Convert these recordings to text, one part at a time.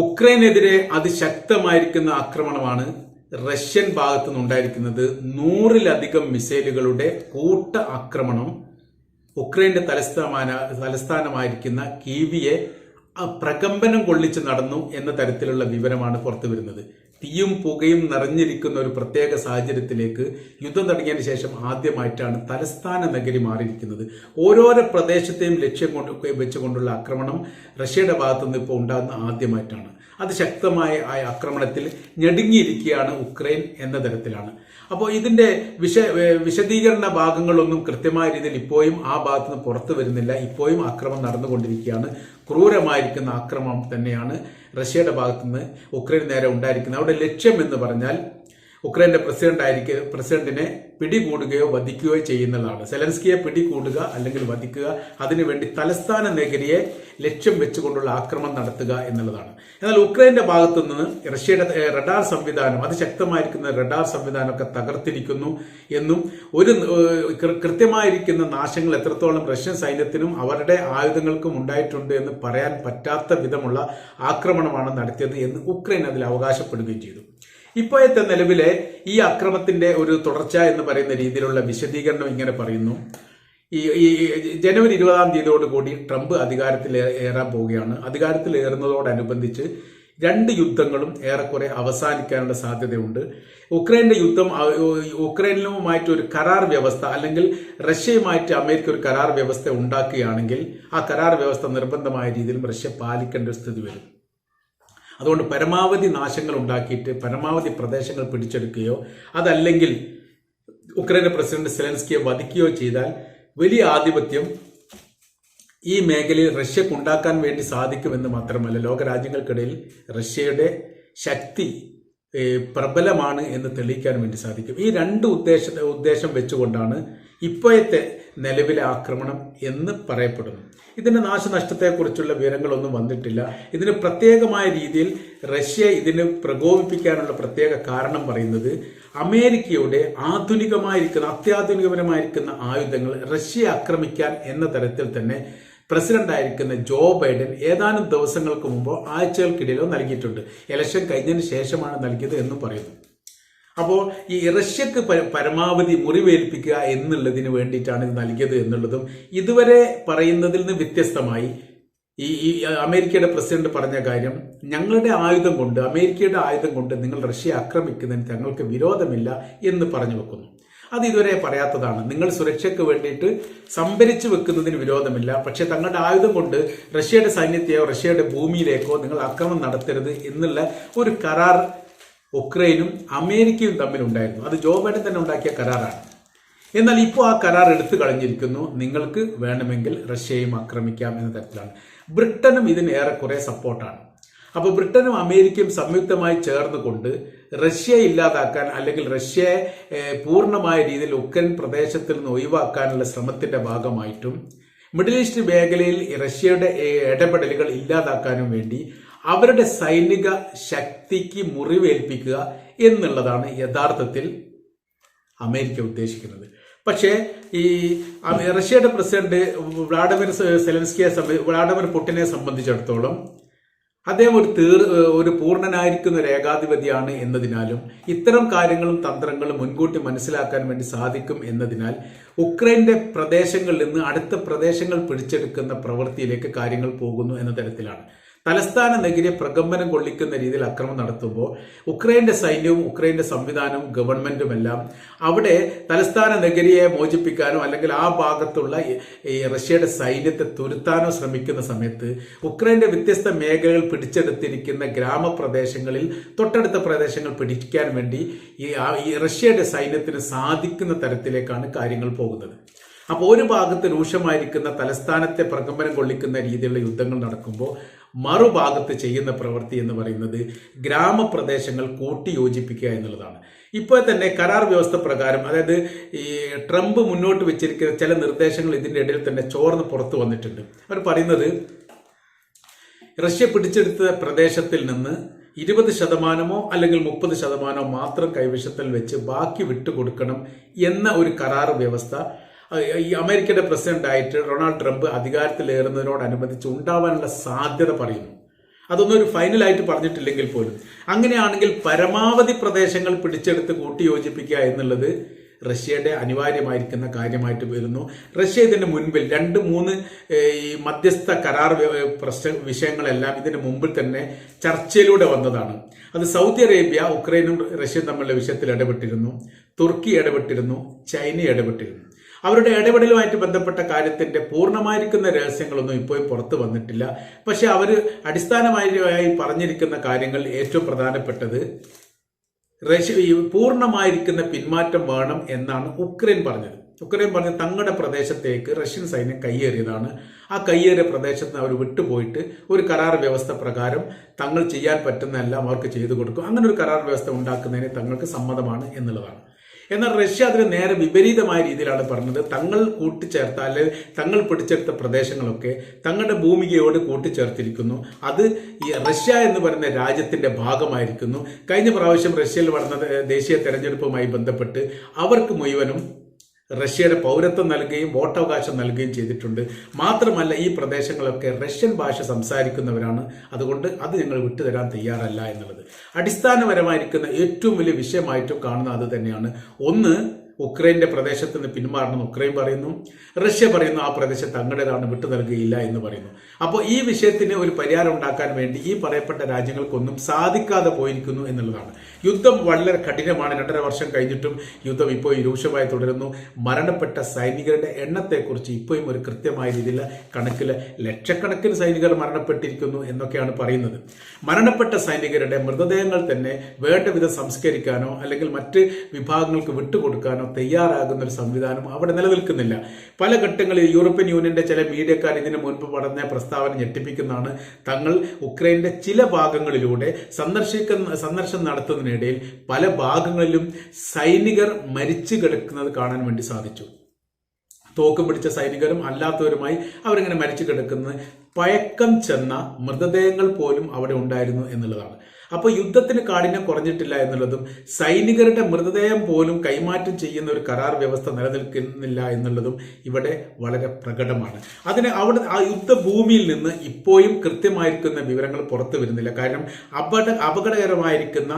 ഉക്രൈനെതിരെ അതിശക്തമായിരിക്കുന്ന ആക്രമണമാണ് റഷ്യൻ ഭാഗത്തു നിന്നുണ്ടായിരിക്കുന്നത് നൂറിലധികം മിസൈലുകളുടെ കൂട്ട ആക്രമണം. ഉക്രൈന്റെ തലസ്ഥാന തലസ്ഥാനമായിരിക്കുന്ന കീവിയെ പ്രകമ്പനം കൊള്ളിച്ച് നടന്നു എന്ന തരത്തിലുള്ള വിവരമാണ് പുറത്തു വരുന്നത് തീയും പുകയും നിറഞ്ഞിരിക്കുന്ന ഒരു പ്രത്യേക സാഹചര്യത്തിലേക്ക് യുദ്ധം തുടങ്ങിയതിന് ശേഷം ആദ്യമായിട്ടാണ് തലസ്ഥാന നഗരി മാറിയിരിക്കുന്നത്. ഓരോരോ പ്രദേശത്തെയും ലക്ഷ്യം കൊണ്ട് വെച്ചുകൊണ്ടുള്ള ആക്രമണം റഷ്യയുടെ ഭാഗത്തുനിന്ന് ഇപ്പോൾ ഉണ്ടാകുന്ന ആദ്യമായിട്ടാണ്. അത് ശക്തമായ ആ ആക്രമണത്തിൽ ഞെടുങ്ങിയിരിക്കുകയാണ് ഉക്രൈൻ എന്ന തരത്തിലാണ്. അപ്പോൾ ഇതിന്റെ വിശ വിശദീകരണ ഭാഗങ്ങളൊന്നും കൃത്യമായ രീതിയിൽ ഇപ്പോഴും ആ ഭാഗത്ത് നിന്ന് പുറത്തു വരുന്നില്ല. ഇപ്പോഴും ആക്രമണം നടന്നുകൊണ്ടിരിക്കുകയാണ്. ക്രൂരമായിരിക്കുന്ന ആക്രമണം തന്നെയാണ് റഷ്യയുടെ ഭാഗത്ത് നിന്ന് ഉക്രൈൻ നേരെ ഉണ്ടായിരിക്കുന്നത്. അവിടെ ലക്ഷ്യം എന്ന് പറഞ്ഞാൽ ഉക്രൈന്റെ പ്രസിഡന്റ് ആയിരിക്കും പ്രസിഡന്റിനെ പിടികൂടുകയോ വധിക്കുകയോ ചെയ്യുന്നതാണ്. സെലൻസ്കിയെ പിടികൂടുക അല്ലെങ്കിൽ വധിക്കുക അതിനുവേണ്ടി തലസ്ഥാന മേഖലയെ ലക്ഷ്യം വെച്ചുകൊണ്ടുള്ള ആക്രമണം നടത്തുക എന്നുള്ളതാണ്. എന്നാൽ ഉക്രൈന്റെ ഭാഗത്തു നിന്ന് റഷ്യയുടെ റഡാർ സംവിധാനം അതിശക്തമായിരിക്കുന്ന റഡാർ സംവിധാനമൊക്കെ തകർത്തിരിക്കുന്നു എന്നും ഒരു കൃത്യമായിരിക്കുന്ന നാശങ്ങൾ എത്രത്തോളം റഷ്യൻ സൈന്യത്തിനും അവരുടെ ആയുധങ്ങൾക്കും ഉണ്ടായിട്ടുണ്ട് എന്ന് പറയാൻ പറ്റാത്ത വിധമുള്ള ആക്രമണമാണ് നടത്തിയത് എന്ന് ഉക്രൈൻ അതിൽ അവകാശപ്പെടുകയും ചെയ്തു. ഇപ്പോഴത്തെ നിലവിലെ ഈ അക്രമത്തിന്റെ ഒരു തുടർച്ച എന്ന് പറയുന്ന രീതിയിലുള്ള വിശദീകരണം ഇങ്ങനെ പറയുന്നു. ഈ ഈ ജനുവരി ഇരുപതാം തീയതിയോട് കൂടി ട്രംപ് അധികാരത്തിൽ ഏറാൻ പോവുകയാണ്. അധികാരത്തിൽ ഏറുന്നതോടനുബന്ധിച്ച് രണ്ട് യുദ്ധങ്ങളും ഏറെക്കുറെ അവസാനിക്കാനുള്ള സാധ്യതയുണ്ട്. ഉക്രൈന്റെ യുദ്ധം ഉക്രൈനുമായിട്ട് ഒരു കരാർ വ്യവസ്ഥ അല്ലെങ്കിൽ റഷ്യയുമായിട്ട് അമേരിക്ക ഒരു കരാർ വ്യവസ്ഥ ഉണ്ടാക്കുകയാണെങ്കിൽ ആ കരാർ വ്യവസ്ഥ നിർബന്ധമായ രീതിയിൽ റഷ്യ പാലിക്കേണ്ട ഒരു സ്ഥിതി വരും. അതുകൊണ്ട് പരമാവധി നാശങ്ങൾ ഉണ്ടാക്കിയിട്ട് പരമാവധി പ്രദേശങ്ങൾ പിടിച്ചെടുക്കുകയോ അതല്ലെങ്കിൽ ഉക്രൈന്റെ പ്രസിഡന്റ് സെലൻസ്കിയെ വധിക്കുകയോ ചെയ്താൽ വലിയ ആധിപത്യം ഈ മേഖലയിൽ റഷ്യക്ക് ഉണ്ടാക്കാൻ വേണ്ടി സാധിക്കുമെന്ന് മാത്രമല്ല ലോകരാജ്യങ്ങൾക്കിടയിൽ റഷ്യയുടെ ശക്തി പ്രബലമാണ് എന്ന് തെളിയിക്കാൻ വേണ്ടി സാധിക്കും. ഈ രണ്ട് ഉദ്ദേശ ഉദ്ദേശം വെച്ചുകൊണ്ടാണ് ഇപ്പോഴത്തെ നിലവിലെ ആക്രമണം എന്ന് പറയപ്പെടുന്നു ഇതിന്റെ നാശനഷ്ടത്തെക്കുറിച്ചുള്ള വിവരങ്ങളൊന്നും വന്നിട്ടില്ല. ഇതിന് പ്രത്യേകമായ രീതിയിൽ റഷ്യ ഇതിന് പ്രകോപിപ്പിക്കാനുള്ള പ്രത്യേക കാരണം പറയുന്നത് അമേരിക്കയുടെ ആധുനികമായിരിക്കുന്ന അത്യാധുനികപരമായിരിക്കുന്ന ആയുധങ്ങൾ റഷ്യ ആക്രമിക്കാൻ എന്ന തരത്തിൽ തന്നെ പ്രസിഡന്റ് ആയിരിക്കുന്ന ജോ ബൈഡൻ ഏതാനും ദിവസങ്ങൾക്ക് മുമ്പോ ആഴ്ചകൾക്കിടയിലോ നൽകിയിട്ടുണ്ട്. ഇലക്ഷൻ കഴിഞ്ഞതിന് ശേഷമാണ് നൽകിയത് എന്ന് പറയുന്നു. അപ്പോൾ ഈ റഷ്യക്ക് പരമാവധി മുറിവേൽപ്പിക്കുക എന്നുള്ളതിന് വേണ്ടിയിട്ടാണ് ഇത് നൽകിയത് എന്നുള്ളതും ഇതുവരെ പറയുന്നതിൽ നിന്ന് വ്യത്യസ്തമായി ഈ ഈ അമേരിക്കയുടെ പ്രസിഡന്റ് പറഞ്ഞ കാര്യം ഞങ്ങളുടെ ആയുധം കൊണ്ട് അമേരിക്കയുടെ ആയുധം കൊണ്ട് നിങ്ങൾ റഷ്യ ആക്രമിക്കുന്നതിന് തങ്ങൾക്ക് വിരോധമില്ല എന്ന് പറഞ്ഞു വെക്കുന്നു. അത് ഇതുവരെ പറയാത്തതാണ്. നിങ്ങൾ സുരക്ഷയ്ക്ക് വേണ്ടിയിട്ട് സംഭരിച്ചു വെക്കുന്നതിന് വിരോധമില്ല. പക്ഷെ തങ്ങളുടെ ആയുധം കൊണ്ട് റഷ്യയുടെ സൈന്യത്തെയോ റഷ്യയുടെ ഭൂമിയിലേക്കോ നിങ്ങൾ ആക്രമണം നടത്തരുത് എന്നുള്ള ഒരു കരാർ ഉക്രൈനും അമേരിക്കയും തമ്മിലുണ്ടായിരുന്നു. അത് ജോ ബൈഡൻ തന്നെ ഉണ്ടാക്കിയ കരാറാണ്. എന്നാൽ ഇപ്പോൾ ആ കരാർ എടുത്തു കളഞ്ഞിരിക്കുന്നു. നിങ്ങൾക്ക് വേണമെങ്കിൽ റഷ്യയും ആക്രമിക്കാം എന്ന തരത്തിലാണ്. ബ്രിട്ടനും ഇതിന് ഏറെക്കുറെ സപ്പോർട്ടാണ് അപ്പോൾ ബ്രിട്ടനും അമേരിക്കയും സംയുക്തമായി ചേർന്നുകൊണ്ട് റഷ്യയെ ഇല്ലാതാക്കാൻ അല്ലെങ്കിൽ റഷ്യയെ പൂർണമായ രീതിയിൽ ഉക്രൈൻ പ്രദേശത്തിൽ നിന്ന് ഒഴിവാക്കാനുള്ള ശ്രമത്തിന്റെ ഭാഗമായിട്ടും മിഡിൽ ഈസ്റ്റ് മേഖലയിൽ റഷ്യയുടെ ഇടപെടലുകൾ ഇല്ലാതാക്കാനും വേണ്ടി അവരുടെ സൈനിക ശക്തിക്ക് മുറിവേൽപ്പിക്കുക എന്നുള്ളതാണ് യഥാർത്ഥത്തിൽ അമേരിക്ക ഉദ്ദേശിക്കുന്നത്. പക്ഷേ ഈ റഷ്യയുടെ പ്രസിഡന്റ് വ്ളാഡിമിർ സെലൻസ്കിയെ വ്ളാഡിമിർ പുടിനെ സംബന്ധിച്ചിടത്തോളം അദ്ദേഹം ഒരു തീർ ഒരു പൂർണനായിരിക്കുന്ന ഒരു ഏകാധിപതിയാണ് എന്നതിനാലും ഇത്തരം കാര്യങ്ങളും തന്ത്രങ്ങളും മുൻകൂട്ടി മനസ്സിലാക്കാൻ വേണ്ടി സാധിക്കും എന്നതിനാൽ ഉക്രൈന്റെ പ്രദേശങ്ങളിൽ നിന്ന് അടുത്ത പ്രദേശങ്ങൾ പിടിച്ചെടുക്കുന്ന പ്രവൃത്തിയിലേക്ക് കാര്യങ്ങൾ പോകുന്നു എന്ന തരത്തിലാണ്. തലസ്ഥാന നഗരിയെ പ്രകമ്പനം കൊള്ളിക്കുന്ന രീതിയിൽ അക്രമം നടത്തുമ്പോൾ ഉക്രൈന്റെ സൈന്യവും ഉക്രൈന്റെ സംവിധാനവും ഗവൺമെന്റും എല്ലാം അവിടെ തലസ്ഥാന നഗരിയെ മോചിപ്പിക്കാനോ അല്ലെങ്കിൽ ആ ഭാഗത്തുള്ള ഈ- റഷ്യയുടെ സൈന്യത്തെ തുരുത്താനോ ശ്രമിക്കുന്ന സമയത്ത് ഉക്രൈന്റെ വ്യത്യസ്ത മേഖലകൾ പിടിച്ചെടുത്തിരിക്കുന്ന ഗ്രാമപ്രദേശങ്ങളിൽ തൊട്ടടുത്ത പ്രദേശങ്ങൾ പിടിക്കാൻ വേണ്ടി ഈ റഷ്യയുടെ സൈന്യത്തിന് സാധിക്കുന്ന തരത്തിലേക്കാണ് കാര്യങ്ങൾ പോകുന്നത്. അപ്പോൾ ഒരു ഭാഗത്ത് രൂക്ഷമായിരിക്കുന്ന തലസ്ഥാനത്തെ പ്രകമ്പനം കൊള്ളിക്കുന്ന രീതിയിലുള്ള യുദ്ധങ്ങൾ നടക്കുമ്പോൾ മറുഭാഗത്ത് ചെയ്യുന്ന പ്രവൃത്തി എന്ന് പറയുന്നത് ഗ്രാമപ്രദേശങ്ങൾ കൂട്ടിയോജിപ്പിക്കുക എന്നുള്ളതാണ്. ഇപ്പോൾ തന്നെ കരാർ വ്യവസ്ഥ പ്രകാരം അതായത് ഈ ട്രംപ് മുന്നോട്ട് വെച്ചിരിക്കുന്ന ചില നിർദ്ദേശങ്ങൾ ഇതിന്റെ ഇടയിൽ തന്നെ ചോർന്ന് പുറത്തു വന്നിട്ടുണ്ട്. അവർ പറയുന്നത് റഷ്യ പിടിച്ചെടുത്ത പ്രദേശത്തിൽ നിന്ന് ഇരുപത് ശതമാനമോ അല്ലെങ്കിൽ മുപ്പത് ശതമാനമോ മാത്രം കൈവശത്തിൽ വെച്ച് ബാക്കി വിട്ടുകൊടുക്കണം എന്ന ഒരു കരാർ വ്യവസ്ഥ ഈ അമേരിക്കയുടെ പ്രസിഡന്റ് ആയിട്ട് ഡൊണാൾഡ് ട്രംപ് അധികാരത്തിലേറുന്നതിനോടനുബന്ധിച്ച് ഉണ്ടാവാനുള്ള സാധ്യത പറയുന്നു. അതൊന്നും ഒരു ഫൈനലായിട്ട് പറഞ്ഞിട്ടില്ലെങ്കിൽ പോലും. അങ്ങനെയാണെങ്കിൽ പരമാവധി പ്രദേശങ്ങൾ പിടിച്ചെടുത്ത് കൂട്ടിയോജിപ്പിക്കുക എന്നുള്ളത് റഷ്യയുടെ അനിവാര്യമായിരിക്കുന്ന കാര്യമായിട്ട് വരുന്നു. റഷ്യ ഇതിന് മുൻപിൽ രണ്ട് മൂന്ന് ഈ മധ്യസ്ഥ കരാർ പ്രശ്ന വിഷയങ്ങളെല്ലാം ഇതിന് മുമ്പിൽ തന്നെ ചർച്ചയിലൂടെ വന്നതാണ്. അത് സൗദി അറേബ്യ ഉക്രൈനും റഷ്യയും തമ്മിലുള്ള വിഷയത്തിൽ ഇടപെട്ടിരുന്നു. തുർക്കി ഇടപെട്ടിരുന്നു. ചൈന ഇടപെട്ടിരുന്നു. അവരുടെ ഇടപെടലുമായിട്ട് ബന്ധപ്പെട്ട കാര്യത്തിന്റെ പൂർണമായിരിക്കുന്ന രഹസ്യങ്ങളൊന്നും ഇപ്പോൾ പുറത്തു വന്നിട്ടില്ല. പക്ഷെ അവർ അടിസ്ഥാനമായി പറഞ്ഞിരിക്കുന്ന കാര്യങ്ങൾ ഏറ്റവും പ്രധാനപ്പെട്ടത് റഷ്യ പൂർണമായിരിക്കുന്ന പിന്മാറ്റം വേണം എന്നാണ് ഉക്രൈൻ പറഞ്ഞത്. ഉക്രൈൻ പറഞ്ഞ തങ്ങളുടെ പ്രദേശത്തേക്ക് റഷ്യൻ സൈന്യം കയ്യേറിയതാണ്. ആ കയ്യേറിയ പ്രദേശത്ത് നിന്ന് അവർ വിട്ടുപോയിട്ട് ഒരു കരാർ വ്യവസ്ഥ പ്രകാരം തങ്ങൾ ചെയ്യാൻ പറ്റുന്ന എല്ലാം അവർക്ക് ചെയ്തു കൊടുക്കും. അങ്ങനെ ഒരു കരാർ വ്യവസ്ഥ ഉണ്ടാക്കുന്നതിന് തങ്ങൾക്ക് സമ്മതമാണ് എന്നുള്ളതാണ്. എന്നാൽ റഷ്യ അതിന് നേരെ വിപരീതമായ രീതിയിലാണ് പറഞ്ഞത്. തങ്ങൾ കൂട്ടിച്ചേർത്ത അല്ലെങ്കിൽ തങ്ങൾ പിടിച്ചെടുത്ത പ്രദേശങ്ങളൊക്കെ തങ്ങളുടെ ഭൂമികയോട് കൂട്ടിച്ചേർത്തിരിക്കുന്നു. അത് ഈ റഷ്യ എന്ന് പറയുന്ന രാജ്യത്തിന്റെ ഭാഗമായിരിക്കുന്നു. കഴിഞ്ഞ പ്രാവശ്യം റഷ്യയിൽ നടന്ന ദേശീയ തെരഞ്ഞെടുപ്പുമായി ബന്ധപ്പെട്ട് അവർക്ക് മുഴുവനും റഷ്യയുടെ പൗരത്വം നൽകുകയും വോട്ടവകാശം നൽകുകയും ചെയ്തിട്ടുണ്ട്. മാത്രമല്ല ഈ പ്രദേശങ്ങളൊക്കെ റഷ്യൻ ഭാഷ സംസാരിക്കുന്നവരാണ്. അതുകൊണ്ട് അത് ഞങ്ങൾ വിട്ടുതരാൻ തയ്യാറല്ല എന്നുള്ളത്. അടിസ്ഥാനപരമായിരിക്കുന്ന ഏറ്റവും വലിയ വിഷയമായിട്ടും കാണുന്ന അത് തന്നെയാണ്. ഒന്ന് ഉക്രൈന്റെ പ്രദേശത്ത് നിന്ന് പിന്മാറണമെന്ന് ഉക്രൈൻ പറയുന്നു. റഷ്യ പറയുന്നു ആ പ്രദേശം തങ്ങളുടേതാണ് വിട്ടു നൽകുകയില്ല എന്ന് പറയുന്നു. അപ്പോൾ ഈ വിഷയത്തിന് ഒരു പരിഹാരം ഉണ്ടാക്കാൻ വേണ്ടി ഈ പറയപ്പെട്ട രാജ്യങ്ങൾക്കൊന്നും സാധിക്കാതെ പോയിരിക്കുന്നു എന്നുള്ളതാണ്. യുദ്ധം വളരെ കഠിനമാണ്. രണ്ടര വർഷം കഴിഞ്ഞിട്ടും യുദ്ധം ഇപ്പോൾ രൂക്ഷമായി തുടരുന്നു. മരണപ്പെട്ട സൈനികരുടെ എണ്ണത്തെക്കുറിച്ച് ഇപ്പോഴും ഒരു കൃത്യമായ രീതിയിൽ കണക്കിൽ ലക്ഷക്കണക്കിന് സൈനികർ മരണപ്പെട്ടിരിക്കുന്നു എന്നൊക്കെയാണ് പറയുന്നത്. മരണപ്പെട്ട സൈനികരുടെ മൃതദേഹങ്ങൾ തന്നെ വേണ്ട വിധം സംസ്കരിക്കാനോ അല്ലെങ്കിൽ മറ്റ് വിഭാഗങ്ങൾക്ക് വിട്ടുകൊടുക്കാനോ തയ്യാറാകുന്ന ഒരു സംവിധാനം അവിടെ നിലനിൽക്കുന്നില്ല. പല ഘട്ടങ്ങളിൽ യൂറോപ്യൻ യൂണിയന്റെ ചില മീഡിയക്കാർ ഇതിനു മുൻപ് പറഞ്ഞ പ്രസ്താവന ഞെട്ടിപ്പിക്കുന്നതാണ്. തങ്ങൾ ഉക്രൈന്റെ ചില ഭാഗങ്ങളിലൂടെ സന്ദർശിക്കുന്ന സന്ദർശനം നടത്തുന്നതിനിടയിൽ പല ഭാഗങ്ങളിലും സൈനികർ മരിച്ചു കിടക്കുന്നത് കാണാൻ വേണ്ടി സാധിച്ചു. തോക്ക് പിടിച്ച സൈനികരും അല്ലാത്തവരുമായി അവരിങ്ങനെ മരിച്ചു കിടക്കുന്നത്. പഴക്കം ചെന്ന മൃതദേഹങ്ങൾ പോലും അവിടെ ഉണ്ടായിരുന്നു എന്നുള്ളതാണ്. അപ്പോൾ യുദ്ധത്തിന് കാഠിന്യം കുറഞ്ഞിട്ടില്ല എന്നുള്ളതും സൈനികരുടെ മൃതദേഹം പോലും കൈമാറ്റം ചെയ്യുന്ന ഒരു കരാർ വ്യവസ്ഥ നിലനിൽക്കുന്നില്ല എന്നുള്ളതും ഇവിടെ വളരെ പ്രകടമാണ്. അതിന് അവിടെ ആ യുദ്ധഭൂമിയിൽ നിന്ന് ഇപ്പോഴും കൃത്യമായിരിക്കുന്ന വിവരങ്ങൾ പുറത്തു വരുന്നില്ല. കാരണം അപകട അപകടകരമായിരിക്കുന്ന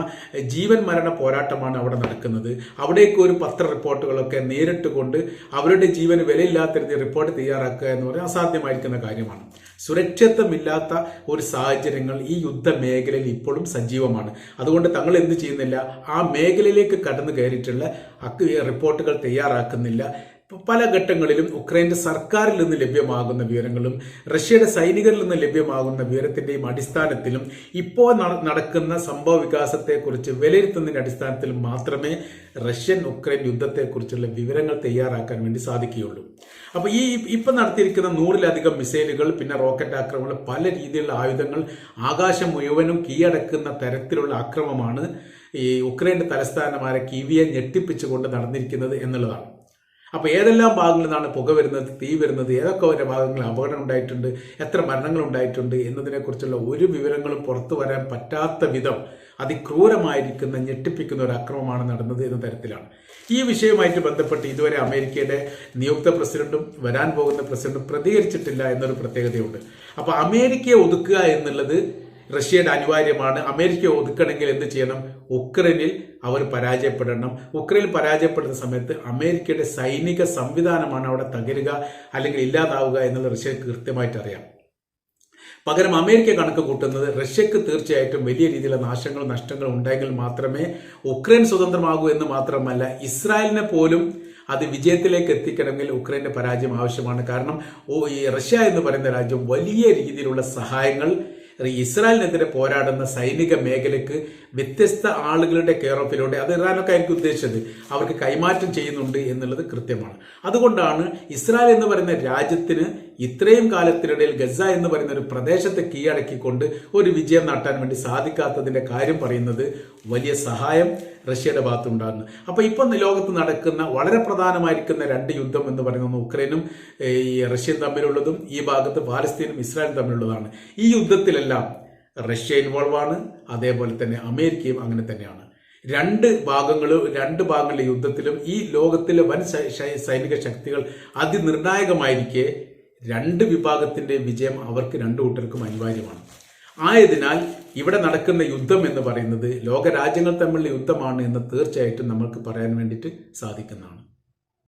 ജീവൻ മരണ പോരാട്ടമാണ് അവിടെ നടക്കുന്നത്. അവിടേക്ക് ഒരു പത്ര റിപ്പോർട്ടുകളൊക്കെ നേരിട്ട് കൊണ്ട് അവരുടെ ജീവന് വിലയില്ലാത്ത രീതിയിൽ റിപ്പോർട്ട് തയ്യാറാക്കുക എന്ന് പറയുന്നത് അസാധ്യമായിരിക്കുന്ന കാര്യമാണ്. സുരക്ഷിതത്വമില്ലാത്ത ഒരു സാഹചര്യങ്ങൾ ഈ യുദ്ധ മേഖലയിൽ ഇപ്പോഴും സജീവമാണ്. അതുകൊണ്ട് തങ്ങൾ എന്ത് ചെയ്യുന്നില്ല? ആ മേഖലയിലേക്ക് കടന്നു കയറിയിട്ടുള്ള റിപ്പോർട്ടുകൾ തയ്യാറാക്കുന്നില്ല. പല ഘട്ടങ്ങളിലും ഉക്രൈന്റെ സർക്കാരിൽ നിന്ന് ലഭ്യമാകുന്ന വിവരങ്ങളും റഷ്യയുടെ സൈനികരിൽ നിന്ന് ലഭ്യമാകുന്ന വിവരത്തിന്റെയും അടിസ്ഥാനത്തിലും ഇപ്പോൾ നടക്കുന്ന സംഭവ വികാസത്തെക്കുറിച്ച് വിലയിരുത്തുന്നതിന്റെ അടിസ്ഥാനത്തിൽ മാത്രമേ റഷ്യൻ ഉക്രൈൻ യുദ്ധത്തെക്കുറിച്ചുള്ള വിവരങ്ങൾ തയ്യാറാക്കാൻ വേണ്ടി സാധിക്കുകയുള്ളൂ. അപ്പോൾ ഈ ഇപ്പൊ നടത്തിയിരിക്കുന്ന നൂറിലധികം മിസൈലുകൾ പിന്നെ റോക്കറ്റ് ആക്രമണങ്ങൾ പല രീതിയിലുള്ള ആയുധങ്ങൾ ആകാശം മുഴുവനും കീഴടക്കുന്ന തരത്തിലുള്ള ആക്രമമാണ് ഈ ഉക്രൈന്റെ തലസ്ഥാനമായ കീവിയെ ഞെട്ടിപ്പിച്ചുകൊണ്ട് നടന്നിരിക്കുന്നത് എന്നുള്ളതാണ്. അപ്പൊ ഏതെല്ലാം ഭാഗങ്ങളിൽ നിന്നാണ് പുക വരുന്നത് തീ വരുന്നത് ഏതൊക്കെ വരെ ഭാഗങ്ങളിൽ അപകടം ഉണ്ടായിട്ടുണ്ട് എത്ര മരണങ്ങൾ ഉണ്ടായിട്ടുണ്ട് എന്നതിനെക്കുറിച്ചുള്ള ഒരു വിവരങ്ങളും പുറത്തു വരാൻ പറ്റാത്ത വിധം അതിക്രൂരമായിരിക്കുന്ന ഞെട്ടിപ്പിക്കുന്ന ഒരു അക്രമമാണ് നടന്നത് എന്ന തരത്തിലാണ്. ഈ വിഷയവുമായിട്ട് ബന്ധപ്പെട്ട് ഇതുവരെ അമേരിക്കയുടെ നിയുക്ത പ്രസിഡന്റും വരാൻ പോകുന്ന പ്രസിഡന്റും പ്രതികരിച്ചിട്ടില്ല എന്നൊരു പ്രത്യേകതയുണ്ട്. അപ്പൊ അമേരിക്കയെ ഒതുക്കുക എന്നുള്ളത് റഷ്യയുടെ അനിവാര്യമാണ്. അമേരിക്കയെ ഒതുക്കണമെങ്കിൽ എന്ത് ചെയ്യണം? ഉക്രൈനിൽ അവർ പരാജയപ്പെടണം. ഉക്രൈൻ പരാജയപ്പെടുന്ന സമയത്ത് അമേരിക്കയുടെ സൈനിക സംവിധാനമാണ് അവിടെ തകരുക അല്ലെങ്കിൽ ഇല്ലാതാവുക എന്നുള്ള റഷ്യക്ക് കൃത്യമായിട്ട് അറിയാം. പകരം അമേരിക്ക കണക്ക് കൂട്ടുന്നത് റഷ്യക്ക് തീർച്ചയായിട്ടും വലിയ രീതിയിലുള്ള നാശങ്ങളും നഷ്ടങ്ങളും ഉണ്ടെങ്കിൽ മാത്രമേ ഉക്രൈൻ സ്വതന്ത്രമാകൂ എന്ന് മാത്രമല്ല ഇസ്രായേലിനെ പോലും അത് വിജയത്തിലേക്ക് എത്തിക്കണമെങ്കിൽ ഉക്രൈന്റെ പരാജയം ആവശ്യമാണ്. കാരണം റഷ്യ എന്ന് പറയുന്ന രാജ്യം വലിയ രീതിയിലുള്ള സഹായങ്ങൾ ഇസ്രായേലിനെതിരെ പോരാടുന്ന സൈനിക മേഖലയ്ക്ക് വ്യത്യസ്ത ആളുകളുടെ കെയർ ഓഫിലൂടെ അത് ഇറാനൊക്കെ എനിക്ക് ഉദ്ദേശിച്ചത് അവർക്ക് കൈമാറ്റം ചെയ്യുന്നുണ്ട് എന്നുള്ളത് കൃത്യമാണ്. അതുകൊണ്ടാണ് ഇസ്രായേൽ എന്ന് പറയുന്ന രാജ്യത്തിന് ഇത്രയും കാലത്തിനിടയിൽ ഗസ എന്ന് പറയുന്ന ഒരു പ്രദേശത്തെ കീഴടക്കിക്കൊണ്ട് ഒരു വിജയം നടത്താൻ വേണ്ടി സാധിക്കാത്തതിന്റെ കാര്യം പറയുന്നത് വലിയ സഹായം റഷ്യയുടെ ഭാഗത്തുണ്ടാകുന്നു. അപ്പൊ ഇപ്പം ലോകത്ത് നടക്കുന്ന വളരെ പ്രധാനമായിരിക്കുന്ന രണ്ട് യുദ്ധം എന്ന് പറയുന്നത് ഉക്രൈനും ഈ റഷ്യൻ തമ്മിലുള്ളതും ഈ ഭാഗത്ത് പാലസ്തീനും ഇസ്രായേലും തമ്മിലുള്ളതാണ്. ഈ യുദ്ധത്തിലെല്ലാം റഷ്യ ഇൻവോൾവ് ആണ്. അതേപോലെ തന്നെ അമേരിക്കയും അങ്ങനെ തന്നെയാണ്. രണ്ട് ഭാഗങ്ങളും രണ്ട് ഭാഗങ്ങളിലെ യുദ്ധത്തിലും ഈ ലോകത്തിലെ വൻ സൈനിക ശക്തികൾ അതിനിർണായകമായിരിക്കെ രണ്ട് വിഭാഗത്തിന്റെ വിജയം അവർക്ക് രണ്ടു കൂട്ടർക്കും അനിവാര്യമാണ്. ആയതിനാൽ ഇവിടെ നടക്കുന്ന യുദ്ധം എന്ന് പറയുന്നത് ലോകരാജ്യങ്ങൾ തമ്മിലുള്ള യുദ്ധമാണ് എന്ന് തീർച്ചയായിട്ടും നമ്മൾക്ക് പറയാൻ വേണ്ടിയിട്ട് സാധിക്കുന്നതാണ്.